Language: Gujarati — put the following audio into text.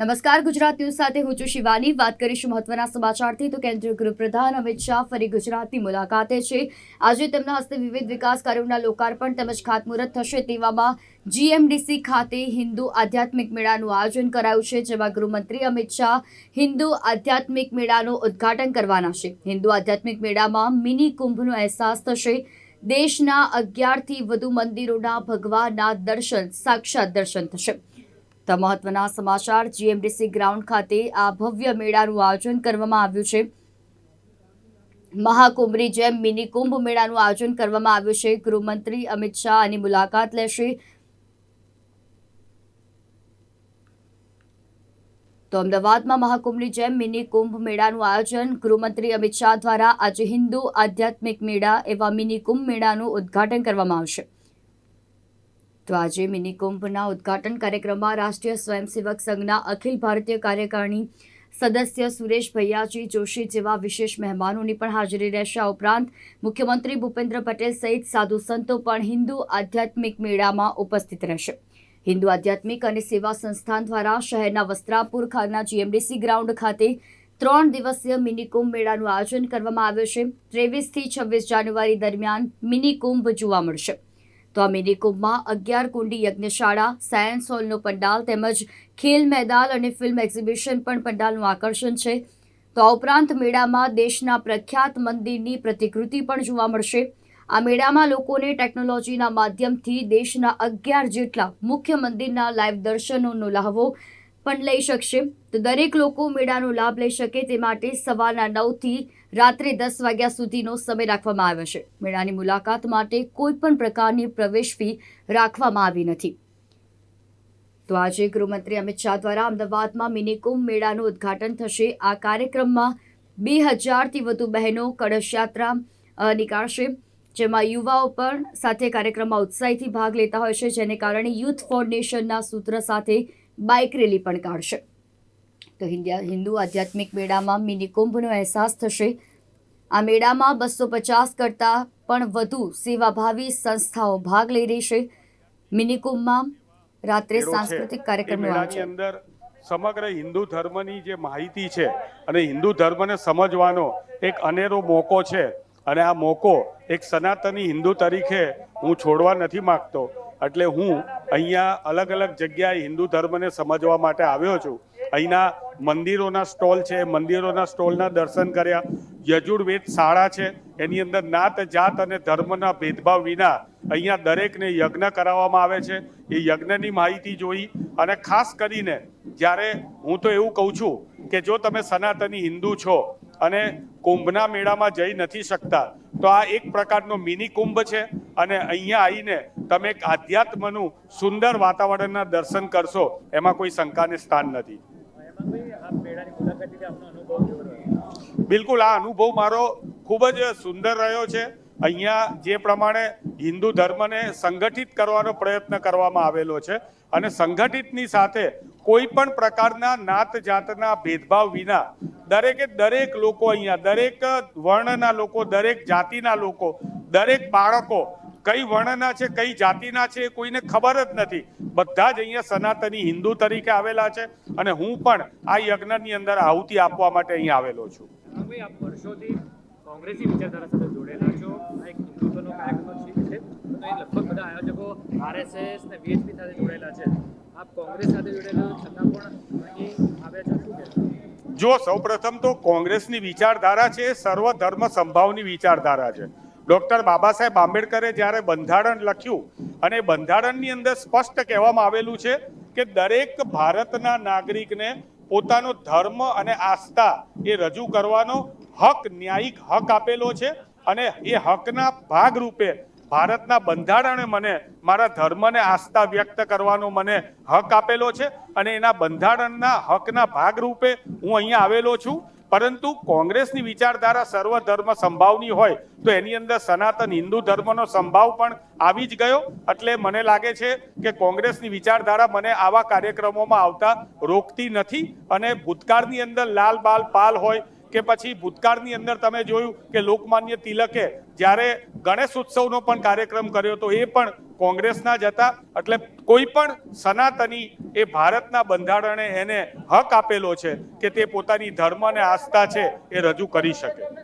નમસ્કાર, ગુજરાત ન્યૂઝ સાથે હું છું શિવાની. વાત કરીશું મહત્વના સમાચારથી. તો કેન્દ્રીય ગૃહપ્રધાન અમિત શાહ ફરી ગુજરાતની મુલાકાતે છે. આજે તેમના હસ્તે વિવિધ વિકાસ કાર્યોના લોકાર્પણ તેમજ ખાતમુહૂર્ત થશે તેવામાં જીએમડીસી ખાતે હિન્દુ આધ્યાત્મિક મેળાનું આયોજન કરાયું છે, જેમાં ગૃહમંત્રી અમિત શાહ હિન્દુ આધ્યાત્મિક મેળાનું ઉદ્ઘાટન કરવાના છે. હિન્દુ આધ્યાત્મિક મેળામાં મિની કુંભનો અહેસાસ થશે. દેશના અગિયારથી વધુ મંદિરોના ભગવાનના દર્શન, સાક્ષાત દર્શન થશે. તો મહત્વના સમાચાર, જીએમડીસી ગ્રાઉન્ડ ખાતે આ ભવ્ય મેળાનું આયોજન કરવામાં આવ્યું છે. મહાકુંભની જેમ મિની કુંભ મેળાનું આયોજન કરવામાં આવ્યું છે. ગૃહમંત્રી અમિત શાહ આની મુલાકાત લેશે. તો અમદાવાદમાં મહાકુંભની જેમ મિની કુંભ મેળાનું આયોજન ગૃહમંત્રી અમિત શાહ દ્વારા આજે હિન્દુ આધ્યાત્મિક મેળા એવા મિની કુંભ મેળાનું ઉદ્ઘાટન કરવામાં આવશે. તો આજે મિની કુંભના ઉદ્ઘાટન કાર્યક્રમમાં રાષ્ટ્રીય સ્વયંસેવક સંઘના અખિલ ભારતીય કાર્યકારિણી સદસ્ય સુરેશ ભૈયાજી જોશી જેવા વિશેષ મહેમાનોની પણ હાજરી રહેશે. આ ઉપરાંત મુખ્યમંત્રી ભૂપેન્દ્ર પટેલ સહિત સાધુ સંતો પણ હિન્દુ આધ્યાત્મિક મેળામાં ઉપસ્થિત રહેશે. હિન્દુ આધ્યાત્મિક અને સેવા સંસ્થાન દ્વારા શહેરના વસ્ત્રાપુર ખાના જીએમડીસી ગ્રાઉન્ડ ખાતે ત્રણ દિવસીય મિની કુંભ મેળાનું આયોજન કરવામાં આવ્યું છે. ત્રેવીસથી છવ્વીસ જાન્યુઆરી દરમિયાન મિની કુંભ જોવા મળશે. તો આ મિનિકુંભમાં અગિયાર કુંડી યજ્ઞશાળા સાયન્સ હોલનો પંડાલ તેમજ ખેલ મેદાન અને ફિલ્મ એક્ઝિબિશન પણ પંડાલનું આકર્ષણ છે. તો આ ઉપરાંત મેળામાં દેશના પ્રખ્યાત મંદિરની પ્રતિકૃતિ પણ જોવા મળશે. આ મેળામાં લોકોને ટેકનોલોજીના માધ્યમથી દેશના અગિયાર જેટલા મુખ્ય મંદિરના લાઈવ દર્શનોનો લાહવો પણ લઈ શકશે. તો દરેક લોકો મેળાનો લાભ લઈ શકે તે માટે સવારના નવથી રાત્રે દસ વાગ્યા સુધીનો સમય રાખવામાં આવ્યો છે. મેળાની મુલાકાત માટે કોઈ પણ પ્રકારની પ્રવેશ ફી રાખવામાં આવી નથી. તો આજે ગૃહમંત્રી અમિત શાહ દ્વારા અમદાવાદમાં મિની મેળાનું ઉદ્ઘાટન થશે. આ કાર્યક્રમમાં બે હજારથી વધુ બહેનો કળશ યાત્રા નીકાળશે. જેમાં યુવાઓ પણ સાથે કાર્યક્રમમાં ઉત્સાહીથી ભાગ લેતા હોય છે. જેને કારણે યુથ ફાઉન્ડેશનના સૂત્ર સાથે બાઇક રેલી પણ કાઢશે. તો હિન્દુ આધ્યાત્મિક મેળામાં મિની કુંભનો અહેસાસ થશે. આ મેળામાં બસો પચાસ કરતાં પણ વધુ સેવાભાવી સંસ્થાઓ ભાગ લઈ રહી છે. મિની કુંભમાં રાત્રે સાંસ્કૃતિક કાર્યક્રમો અંદર સમગ્ર હિન્દુ ધર્મની જે માહિતી છે અને હિન્દુ ધર્મને સમજવાનો એક અનેરો મોકો છે. અને આ મોકો એક સનાતની હિન્દુ તરીકે હું છોડવા નથી માંગતો. એટલે હું અહીંયા અલગ અલગ જગ્યાએ હિન્દુ ધર્મને સમજવા માટે આવ્યો છું. અહીંના મંદિરોના સ્ટોલ છે, મંદિરોના સ્ટોલના દર્શન કર્યા. યજુર્વેદ શાળા છે, એની અંદર નાત, જાત અને ધર્મના ભેદભાવ વિના અહીંયા દરેકને યજ્ઞ કરાવવામાં આવે છે. એ યજ્ઞની માહિતી જોઈ અને ખાસ કરીને જ્યારે હું તો એવું કહું છું કે જો તમે સનાતની હિન્દુ છો અને કુંભના મેળામાં જઈ નથી શકતા. તો આ એક પ્રકારનો મિની કુંભ છે અને અહીંયા આવીને તમે એક આધ્યાત્મનું સુંદર વાતાવરણના દર્શન કરશો, એમાં કોઈ શંકાને સ્થાન નથી. બિલકુલ, આ અનુભવ મારો ખૂબ જ સુંદર રહ્યો છે. અહીંયા જે પ્રમાણે હિન્દુ ધર્મને સંગઠિત કરવાનો પ્રયત્ન કરવામાં આવેલો છે અને સંગઠિતની સાથે કોઈ પણ પ્રકારના નાત જાતના ભેદભાવ વિના દરેકે દરેક લોકો અહીંયા, દરેક વર્ણના લોકો, દરેક જાતિના લોકો, દરેક બાળકો, કઈ વર્ણના છે, કઈ જાતિના છે એ કોઈને ખબર જ નથી. બધા જ અહીંયા સનાતની હિન્દુ તરીકે આવેલા છે અને હું પણ આ યજ્ઞની અંદર આહુતિ આપવા માટે અહીંયા આવેલો છું. કોંગ્રેસી વિચારધારા સાથે જોડેલા છો. આ એક હિન્દુત્વનો કાર્યક્રમ છે. તો એ લગભગ બધા આયોજકો આરએસએસ ને બીએસપી સાથે જોડેલા છે. જો સૌપ્રથમ તો કોંગ્રેસની વિચારધારા છે સર્વ ધર્મ સંભાવની વિચારધારા છે. ડોક્ટર બાબા સાહેબ આંબેડકરે જ્યારે બંધારણ લખ્યું અને બંધારણની અંદર સ્પષ્ટ કહેવામાં આવેલું છે કે દરેક ભારતના નાગરિકને પોતાનો ધર્મ અને આસ્થા એ રજૂ કરવાનો હક, ન્યાયિક હક આપેલો છે અને એ હકના ભાગરૂપે ભારતના બંધારણે મને મારા ધર્મને આસ્થા વ્યક્ત કરવાનો મને હક આપેલો છે અને એના બંધારણના હકના ભાગરૂપે હું અહીંયા આવેલો છું. પરંતુ કોંગ્રેસની વિચારધારા સર્વધર્મ સંભાવની હોય તો એની અંદર સનાતન હિન્દુ ધર્મનો સંભાવ પણ આવી જ ગયો. એટલે મને લાગે છે કે કોંગ્રેસની વિચારધારા મને આવા કાર્યક્રમોમાં આવતા રોકતી નથી અને ભૂતકાળની અંદર લાલ બાલ પાલ હોય કે પછી ભૂતકાળની અંદર તમે જોયું કે લોકમાન્ય તિલકે જ્યારે ગણેશ ઉત્સવનો પણ કાર્યક્રમ કર્યો તો એ પણ કોંગ્રેસના જ હતા. એટલે કોઈ પણ સનાતની એ ભારતના બંધારણે એને હક આપેલો છે કે તે પોતાની ધર્મ અને આસ્થા છે એ રજૂ કરી શકે.